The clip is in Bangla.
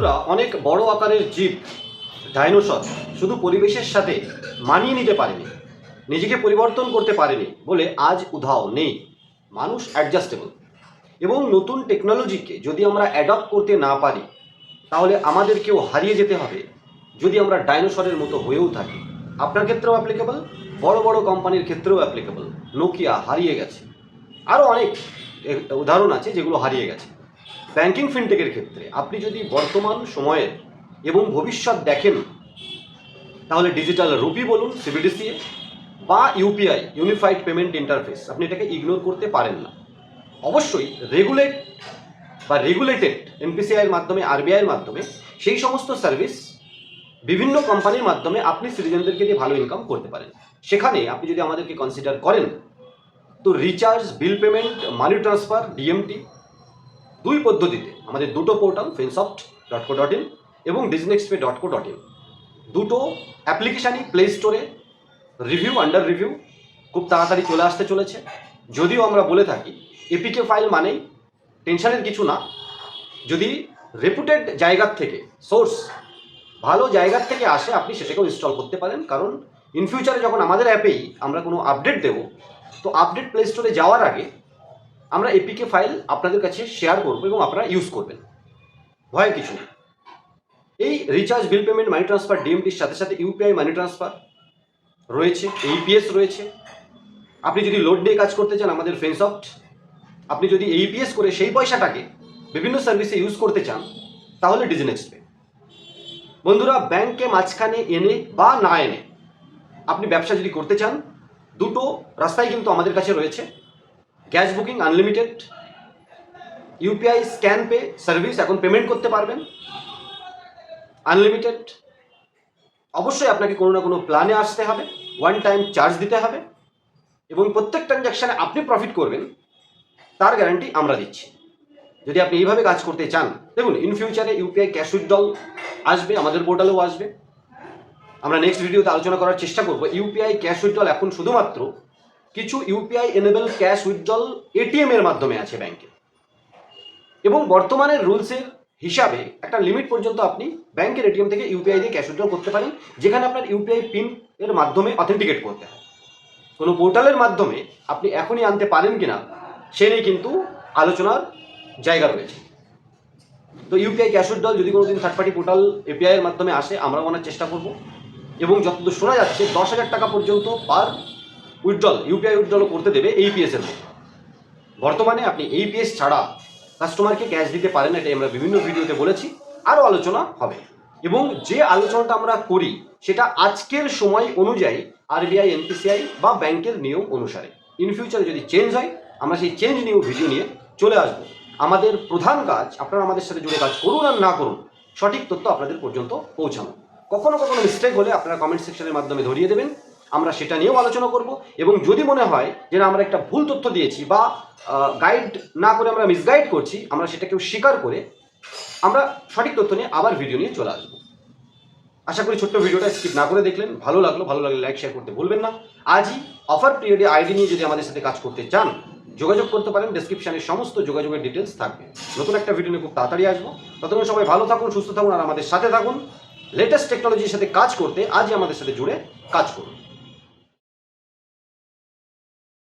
বন্ধুরা, অনেক বড় আকারের জীব, ডাইনোসর, শুধু পরিবেশের সাথে মানিয়ে নিতে পারেনি, নিজেকে পরিবর্তন করতে পারেনি বলে আজ উধাও নেই। মানুষ অ্যাডজাস্টেবল এবং নতুন টেকনোলজিকে যদি আমরা অ্যাডপ্ট করতে না পারি, তাহলে আমাদেরকেও হারিয়ে যেতে হবে, যদি আমরা ডাইনোসরের মতো হয়েও থাকি। আপনার ক্ষেত্রেও অ্যাপ্লিকেবল বড় বড় কোম্পানির ক্ষেত্রেও অ্যাপ্লিকেবল নোকিয়া হারিয়ে গেছে। আরও অনেক উদাহরণ আছে যেগুলো হারিয়ে গেছে। ব্যাংকিং ফিনটেকের ক্ষেত্রে আপনি যদি বর্তমান সময়ের এবং ভবিষ্যৎ দেখেন, তাহলে ডিজিটাল রুপি বলুন সিবিডিসিএ বা ইউপিআই ইউনিফাইড পেমেন্ট ইন্টারফেস আপনি এটাকে ইগনোর করতে পারেন না। অবশ্যই রেগুলেট বা রেগুলেটেড এনপিসিআইয়ের মাধ্যমে আরবিআইয়ের মাধ্যমে, সেই সমস্ত সার্ভিস বিভিন্ন কোম্পানির মাধ্যমে আপনি সিটিজেনদেরকে দিয়ে ভালো ইনকাম করতে পারেন। সেখানে আপনি যদি আমাদেরকে কনসিডার করেন, তো recharge bill payment money transfer DMT দুই পদ্ধতিতে, আমাদের দুটো portal Finsoft dot co dot in এবং Diznexpay dot co dot in দুটো অ্যাপ্লিকেশানই প্লে স্টোরে রিভিউ আন্ডার রিভিউ খুব তাড়াতাড়ি চলে আসতে চলেছে। যদিও আমরা বলে থাকি এপিকে ফাইল মানেই টেনশনের কিছু না। যদি রেপুটেড জায়গার থেকে সোর্স ভালো জায়গার থেকে আসে, আপনি সেটাকেও ইনস্টল করতে পারেন। কারণ ইন ফিউচারে যখন আমাদের অ্যাপেই আমরা কোনো আপডেট দেব, তো আপডেট প্লে স্টোরে যাওয়ার আগে আমরা এপিকে ফাইল আপনাদের কাছে শেয়ার করব এবং আপনারা ইউজ করবেন। ভয়ের কিছু নেই। এই recharge bill payment money transfer ডিএমটির সাথে সাথে ইউপিআই মানি ট্রান্সফার রয়েছে এইপিএস রয়েছে। আপনি যদি লোড নিয়ে কাজ করতে চান আমাদের ফেনসফট আপনি যদি এইপিএস করে সেই পয়সাটাকে বিভিন্ন সার্ভিসে ইউজ করতে চান, তাহলে ডিজিনেক্স পে বন্ধুরা ব্যাংকে মাঝখানে এনে বা না এনে আপনি ব্যবসা যদি করতে চান, দুটো রাস্তাই কিন্তু আমাদের কাছে রয়েছে। Gas booking unlimited, UPI scan pay service এখন পেমেন্ট করতে পারবেন। আনলিমিটেড, অবশ্যই আপনাকে কোনো না কোনো প্ল্যানে আসতে হবে ওয়ান টাইম চার্জ দিতে হবে এবং প্রত্যেক ট্রানজ্যাকশানে আপনি প্রফিট করবেন, তার গ্যারান্টি আমরা দিচ্ছি। যদি আপনি এইভাবে কাজ করতে চান, দেখুন ইন ফিউচারে ইউপিআই ক্যাশ উইথড্রল আসবে, আমাদের পোর্টালেও আসবে। আমরা নেক্সট ভিডিওতে আলোচনা করার চেষ্টা করব, ইউপিআই ক্যাশ উইথড্রল এখন শুধুমাত্র কিছু UPI enable cash withdrawal ATM এর মাধ্যমে আছে ব্যাংকে। এবং বর্তমানের রুলসের হিসাবে একটা লিমিট পর্যন্ত আপনি ব্যাংকের এটিএম থেকে ইউপিআই দিয়ে ক্যাশ উইথড্রল করতে পারেন, যেখানে আপনার ইউপিআই পিন এর মাধ্যমে অথেন্টিকেট করতে হয়। কোনো পোর্টালের মাধ্যমে আপনি এখনই আনতে পারেন কিনা, সে নিয়ে কিন্তু আলোচনার জায়গা রয়েছে। তো ইউপিআই ক্যাশ উইথড্রল যদি কোনো দিন থার্ড পার্টি পোর্টাল এপিআই এর মাধ্যমে আসে, আমরা আনার চেষ্টা করব। এবং যতদূর শোনা যাচ্ছে, দশ হাজার টাকা পর্যন্ত পার উইথড্রল, ইউপিআই উইথড্রল করতে দেবে এইপিএস এর মধ্যে বর্তমানে আপনি এই এইপিএস ছাড়া কাস্টমারকে ক্যাশ দিতে পারেন এটা আমরা বিভিন্ন ভিডিওতে বলেছি, আরও আলোচনা হবে। এবং যে আলোচনাটা আমরা করি, সেটা আজকের সময় অনুযায়ী আরবিআই এনপিসিআই বা ব্যাংকের নিয়ম অনুসারে। ইন ফিউচারে যদি চেঞ্জ হয়, আমরা সেই চেঞ্জ নিয়ে ভিডিও নিয়ে চলে আসব। আমাদের প্রধান কাজ, আপনারা আমাদের সাথে জুড়ে কাজ করুন আর না করুন, সঠিক তথ্য আপনাদের পর্যন্ত পৌঁছানো। কখনো কখনো মিস্টেক হলে আপনারা কমেন্ট সেকশনের মাধ্যমে ধরিয়ে দেবেন। আমরা সেটা নিয়েও আলোচনা করব। এবং যদি মনে হয় যে না, আমরা একটা ভুল তথ্য দিয়েছি বা গাইড না করে আমরা মিসগাইড করছি, আমরা সেটাকেও স্বীকার করে আমরা সঠিক তথ্য নিয়ে আবার ভিডিও নিয়ে চলে আসব। আশা করি ছোট্ট ভিডিওটা স্কিপ না করে দেখলেন। ভালো লাগল, ভালো লাগলে লাইক শেয়ার করতে ভুলবেন না। আজই অফার পিরিয়ডে আইডি নিয়ে যদি আমাদের সাথে কাজ করতে চান, যোগাযোগ করতে পারেন। ডেসক্রিপশনে সমস্ত যোগাযোগের ডিটেলস থাকবে। নতুন একটা ভিডিও নিয়ে খুব তাড়াতাড়ি আসব। ততক্ষণ সবাই ভালো থাকুন, সুস্থ থাকুন, আর আমাদের সাথে থাকুন। লেটেস্ট টেকনোলজির সাথে কাজ করতে আজই আমাদের সাথে জুড়ে কাজ করুন।